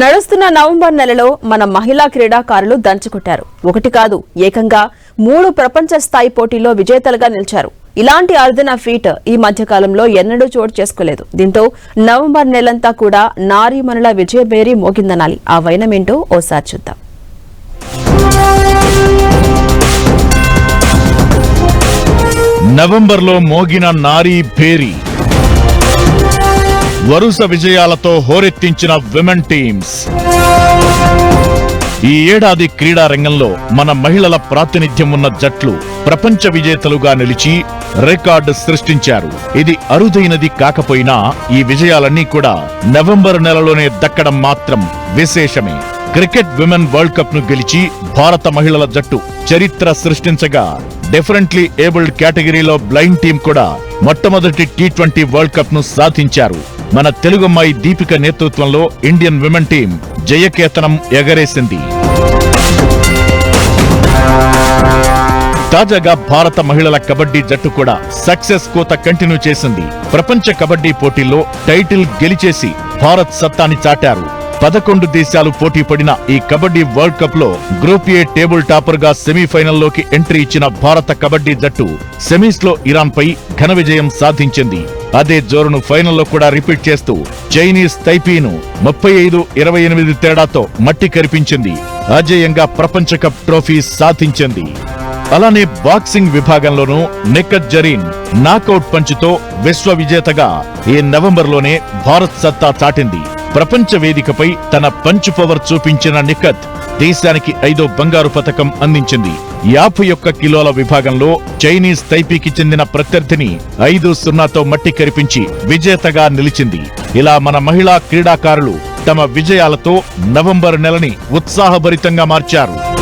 నడుస్తున్న నవంబర్ నెలలో మన మహిళా క్రీడాకారులు దంచుకొట్టారు. ఒకటి కాదు ఏకంగా మూడు ప్రపంచ స్థాయి పోటీల్లో విజేతలుగా నిలిచారు. ఇలాంటి అరుదైన ఫీట్ ఈ మధ్యకాలంలో ఎన్నడూ చోటు చేసుకోలేదు. దీంతో నవంబర్ నెలంతా కూడా నారీమణుల విజయబేరి మోగిందనాలి. ఆ వైనమేంటో ఓసారి చూద్దాం. నవంబర్లో మోగిన నారీ భేరి వరుస విజయాలతో హోరెత్తించిన విమెన్ టీమ్స్ ఈ ఏడాది క్రీడా రంగంలో మన మహిళల ప్రాతినిధ్యం ఉన్న జట్లు ప్రపంచ విజేతలుగా నిలిచి రికార్డు సృష్టించారు. ఇది అరుదైనది కాకపోయినా ఈ విజయాలన్నీ కూడా నవంబర్ నెలలోనే దక్కడం మాత్రం విశేషమే. క్రికెట్ విమెన్ వరల్డ్ కప్ను గెలిచి భారత మహిళల జట్టు చరిత్ర సృష్టించగా డిఫరెంట్లీ ఏబుల్డ్ కేటగిరీలో బ్లైండ్ టీం కూడా మొట్టమొదటి టీ ట్వంటీ వరల్డ్ కప్ను సాధించారు. మన తెలుగమ్మాయి దీపిక నేతృత్వంలో ఇండియన్ విమెన్ టీం జయకేతనం ఎగరేసింది. తాజాగా భారత మహిళల కబడ్డీ జట్టు కూడా సక్సెస్ కోత కంటిన్యూ చేసింది. ప్రపంచ కబడ్డీ పోటీల్లో టైటిల్ గెలిచేసి భారత్ సత్తాని చాటారు. పదకొండు దేశాలు పోటీ పడిన ఈ కబడ్డీ వరల్డ్ కప్లో గ్రూప్ ఏ టేబుల్ టాపర్గా సెమీఫైనల్లోకి ఎంట్రీ ఇచ్చిన భారత కబడ్డీ జట్టు సెమీస్లో ఇరాన్ పై ఘన విజయం సాధించింది. అదే జోరును ఫైనల్లో కూడా రిపీట్ చేస్తూ చైనీస్ తైపీను ముప్పై ఐదు ఇరవై ఎనిమిది తేడాతో మట్టి కరిపించింది. అజేయంగా ప్రపంచ కప్ ట్రోఫీ సాధించింది. అలానే బాక్సింగ్ విభాగంలోనూ నిక్కత్ జరీన్ నాకౌట్ పంచుతో విశ్వ విజేతగా ఈ నవంబర్లోనే భారత్ సత్తా చాటింది. ప్రపంచ వేదికపై తన పంచ్ పవర్ చూపించిన నిఖత్ దేశానికి ఐదో బంగారు పతకం అందించింది. యాభై ఒక్క కిలోల విభాగంలో చైనీస్ తైపీకి చెందిన ప్రత్యర్థిని ఐదు సున్నాతో మట్టి కరిపించి విజేతగా నిలిచింది. ఇలా మన మహిళా క్రీడాకారులు తమ విజయాలతో నవంబర్ నెలని ఉత్సాహభరితంగా మార్చారు.